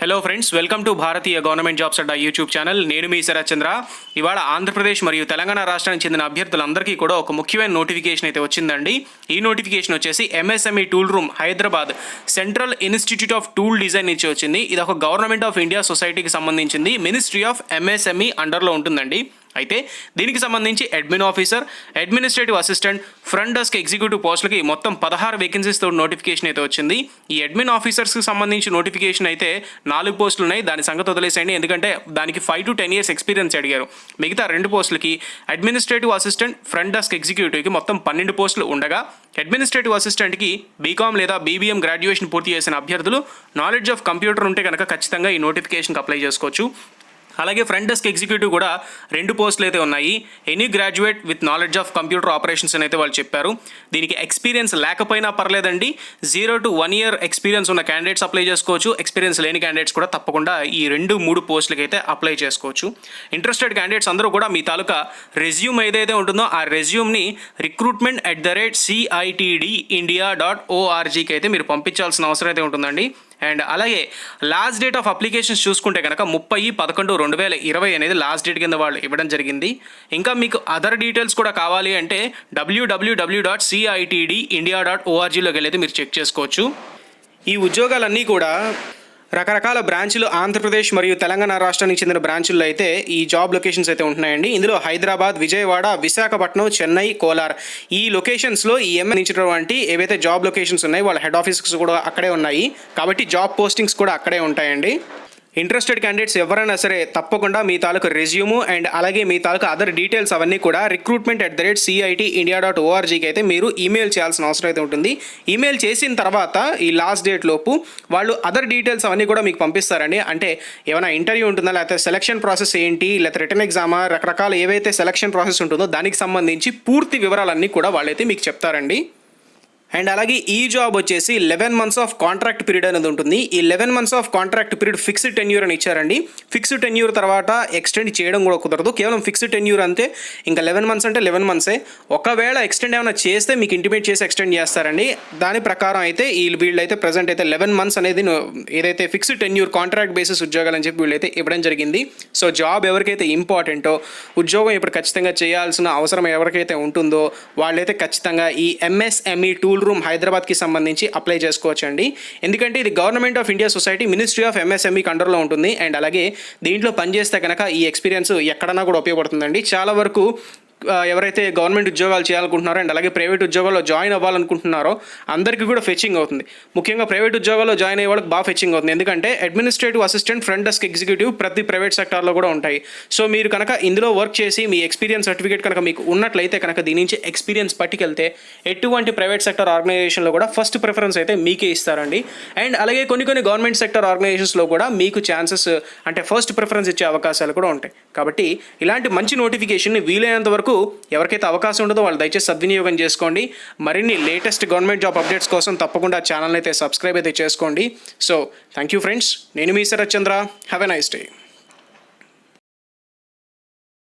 Hello friends welcome to Bharatiya government jobs Adda YouTube channel నేను మీ శరత్ చంద్ర. ఇవాళ ఆంధ్రప్రదేశ్ మరియు తెలంగాణ రాష్ట్రానికి చెందిన అభ్యర్థులందరికీ కూడా ఒక ముఖ్యమైన నోటిఫికేషన్ అయితే వచ్చిందండి. ఈ నోటిఫికేషన్ వచ్చేసి MSME tool room Hyderabad central institute of tool design నుంచి వచ్చింది. ఇది ఒక గవర్నమెంట్ ఆఫ్ ఇండియా సొసైటీకి సంబంధించింది. మినిస్ట్రీ ఆఫ్ ఎంఎస్ఎంఈ అండర్లో ఉంటుందండి. అయితే దీనికి సంబంధించి admin officer administrative assistant front desk executive పోస్టులకి మొత్తం పదహారు వేకెన్సీస్తో నోటిఫికేషన్ అయితే వచ్చింది. ఈ అడ్మిన్ ఆఫీసర్స్కి సంబంధించి నోటిఫికేషన్ అయితే నాలుగు పోస్టులు ఉన్నాయి. దాని సంగతి వదిలేసేయండి. ఎందుకంటే దానికి five to ten years experience అడిగారు. మిగతా రెండు పోస్టులకి అడ్మినిస్ట్రేటివ్ అసిస్టెంట్ ఫ్రంట్ డెస్క్ ఎగ్జిక్యూటివ్కి మొత్తం పన్నెండు పోస్టులు ఉండగా అడ్మినిస్ట్రేటివ్ అసిస్టెంట్కి బీకామ్ లేదా బీబీఎం గ్రాడ్యుయేషన్ పూర్తి చేసిన అభ్యర్థులు నాలెడ్జ్ ఆఫ్ కంప్యూటర్ ఉంటే కనుక ఖచ్చితంగా ఈ నోటిఫికేషన్కి అప్లై చేసుకోవచ్చు. అలాగే ఫ్రంట్ డెస్క్ ఎగ్జిక్యూటివ్ కూడా రెండు పోస్టులు అయితే ఉన్నాయి. Any graduate with knowledge of computer operations అని అయితే వాళ్ళు చెప్పారు. దీనికి ఎక్స్పీరియన్స్ లేకపోయినా పర్లేదండి. Zero to one year experience ఉన్న క్యాండిడేట్స్ అప్లై చేసుకోవచ్చు. ఎక్స్పీరియన్స్ లేని క్యాండిడేట్స్ కూడా తప్పకుండా ఈ రెండు మూడు పోస్టులకి అయితే అప్లై చేసుకోవచ్చు. ఇంట్రెస్టెడ్ క్యాండిడేట్స్ అందరూ కూడా మీ తాలూకా రెజ్యూమ్ ఏదైతే ఉంటుందో ఆ రెజ్యూమ్ని recruitment at the rate CITD India dot ఓఆర్జీకి అయితే మీరు పంపించాల్సిన అవసరం అయితే ఉంటుందండి. అండ్ అలాగే లాస్ట్ డేట్ ఆఫ్ అప్లికేషన్స్ చూసుకుంటే కనుక ముప్పై పదకొండు రెండు వేల ఇరవై అనేది లాస్ట్ డేట్ కింద వాళ్ళు ఇవ్వడం జరిగింది. ఇంకా మీకు అదర్ డీటెయిల్స్ కూడా కావాలి అంటే WWW dot CITD India dot ఓఆర్జీలోకి వెళ్ళి మీరు చెక్ చేసుకోవచ్చు. ఈ ఉద్యోగాలన్నీ కూడా రకరకాల బ్రాంచ్లు ఆంధ్రప్రదేశ్ మరియు తెలంగాణ రాష్ట్రానికి చెందిన బ్రాంచుల్లో అయితే ఈ జాబ్ లొకేషన్స్ అయితే ఉంటున్నాయండి. ఇందులో హైదరాబాద్ విజయవాడ విశాఖపట్నం చెన్నై కోలార్ ఈ లొకేషన్స్లో ఈ ఎంఎన్నించినటువంటి ఏవైతే జాబ్ లొకేషన్స్ ఉన్నాయి వాళ్ళ హెడ్ ఆఫీసెస్ కూడా అక్కడే ఉన్నాయి. కాబట్టి జాబ్ పోస్టింగ్స్ కూడా అక్కడే ఉంటాయండి. ఇంట్రెస్టెడ్ క్యాండిడేట్స్ ఎవరైనా సరే తప్పకుండా మీ తాలూకు రెజ్యూము అండ్ అలాగే మీ తాలూకు అదర్ డీటెయిల్స్ అవన్నీ కూడా recruitment at the rate CIT India dot ఓఆర్జీకి అయితే మీరు ఈమెయిల్ చేయాల్సిన అవసరం అయితే ఉంటుంది. ఈమెయిల్ చేసిన తర్వాత ఈ లాస్ట్ డేట్ లోపు వాళ్ళు అదర్ డీటెయిల్స్ అవన్నీ కూడా మీకు పంపిస్తారండి. అంటే ఏమైనా ఇంటర్వ్యూ ఉంటుందా లేకపోతే సెలక్షన్ ప్రాసెస్ ఏంటి లేకపోతే రిటర్న్ ఎగ్జామా రకరకాల ఏవైతే సెలక్షన్ ప్రాసెస్ ఉంటుందో దానికి సంబంధించి పూర్తి వివరాలన్నీ కూడా వాళ్ళైతే మీకు చెప్తారండి. అండ్ అలాగే ఈ జాబ్ వచ్చేసి eleven months of contract period అనేది ఉంటుంది. ఈ eleven months of contract period fixed tenure అని ఇచ్చారండి. ఫిక్స్డ్ టెన్యూర్ తర్వాత ఎక్స్టెండ్ చేయడం కూడా కుదరదు. కేవలం ఫిక్స్డ్ టెన్యూర్ అంతే. ఇంకా లెవెన్ మంత్స్ అంటే లెవెన్ మంత్సే. ఒకవేళ ఎక్స్టెండ్ ఏమైనా చేస్తే మీకు ఇంటిమేట్ చేసి ఎక్స్టెండ్ చేస్తారండి. దాని ప్రకారం అయితే ఈ వీళ్ళు అయితే ప్రజెంట్ అయితే లెవెన్ మంత్స్ అనేది ఏదైతే ఫిక్స్డ్ టెన్యూర్ కాంట్రాక్ట్ బేసిస్ ఉద్యోగాలు అని చెప్పి వీళ్ళైతే ఇవ్వడం జరిగింది. సో జాబ్ ఎవరికైతే ఇంపార్టెంటో ఉద్యోగం ఇప్పుడు ఖచ్చితంగా చేయాల్సిన అవసరం ఎవరికైతే ఉంటుందో వాళ్ళైతే ఖచ్చితంగా ఈ ఎంఎస్ఎంఈ టూల్ రూమ్ హైదరాబాద్కి సంబంధించి అప్లై చేసుకోవచ్చండి. ఎందుకంటే ఇది government of India society ministry of MSME కంట్రోల్లో ఉంటుంది. అండ్ అలాగే దీంట్లో పనిచేస్తే కనుక ఈ ఎక్స్పీరియన్స్ ఎక్కడన్నా కూడా ఉపయోగపడుతుందండి. చాలా వరకు ఎవరైతే గవర్నమెంట్ ఉద్యోగాలు చేయాలనుకుంటున్నారో అండ్ అలాగే ప్రైవేట్ ఉద్యోగాల్లో జాయిన్ అవ్వాలనుకుంటున్నారో అందరికీ కూడా ఫెచ్చింగ్ అవుతుంది. ముఖ్యంగా ప్రైవేట్ ఉద్యోగాల్లో జాయిన్ అయ్యే వాళ్ళకి బాగా ఫెచ్చింగ్ అవుతుంది. ఎందుకంటే administrative assistant front desk executive ప్రతి ప్రైవేట్ సెక్టార్లో కూడా ఉంటాయి. సో మీరు కనుక ఇందులో వర్క్ చేసి మీ ఎక్స్పీరియన్స్ సర్టిఫికేట్ కనుక మీకు ఉన్నట్లయితే కనుక దీని నుంచి ఎక్స్పీరియన్స్ పట్టుకెళ్తే ఎటువంటి ప్రైవేట్ సెక్టర్ ఆర్గనైజేషన్లో కూడా ఫస్ట్ ప్రిఫరెన్స్ అయితే మీకే ఇస్తారండి. అండ్ అలాగే కొన్ని కొన్ని గవర్నమెంట్ సెక్టర్ ఆర్గనైజేషన్స్లో కూడా మీకు ఛాన్సెస్ అంటే ఫస్ట్ ప్రిఫరెన్స్ ఇచ్చే అవకాశాలు కూడా ఉంటాయి. కాబట్టి ఇలాంటి మంచి నోటిఫికేషన్ని వీలైనంత వరకు ఎవరికైతే అవకాశం ఉండదో వాళ్ళు దయచేసి సద్వినియోగం చేసుకోండి. మరిన్ని లేటెస్ట్ గవర్నమెంట్ జాబ్ అప్డేట్స్ కోసం తప్పకుండా ఛానల్ అయితే సబ్స్క్రైబ్ అయితే చేసుకోండి. సో థ్యాంక్ యూ ఫ్రెండ్స్ నేను మీ Sharath Chandra. Have a nice day